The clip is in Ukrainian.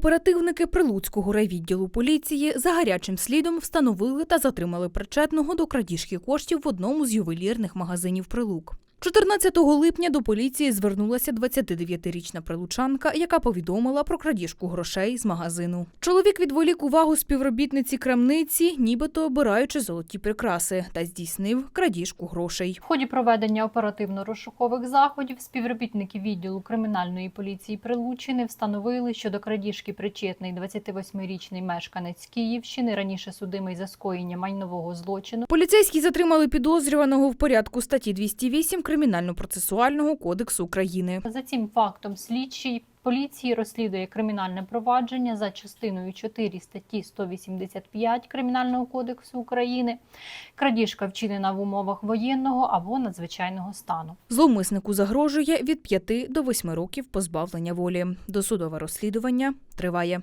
Оперативники Прилуцького райвідділу поліції за гарячим слідом встановили та затримали причетного до крадіжки коштів в одному з ювелірних магазинів Прилук. 14 липня до поліції звернулася 29-річна прилучанка, яка повідомила про крадіжку грошей з магазину. Чоловік відволік увагу співробітниці крамниці, нібито обираючи золоті прикраси, та здійснив крадіжку грошей. В ході проведення оперативно-розшукових заходів співробітники відділу кримінальної поліції Прилучини встановили, що до крадіжки причетний 28-річний мешканець Київщини, раніше судимий за скоєння майнового злочину. Поліцейські затримали підозрюваного в порядку статті 208 Кримінально-процесуального кодексу України. За цим фактом слідчий поліції розслідує кримінальне провадження за частиною 4 статті 185 Кримінального кодексу України. Крадіжка вчинена в умовах воєнного або надзвичайного стану. Зловмиснику загрожує від 5 до 8 років позбавлення волі. Досудове розслідування триває.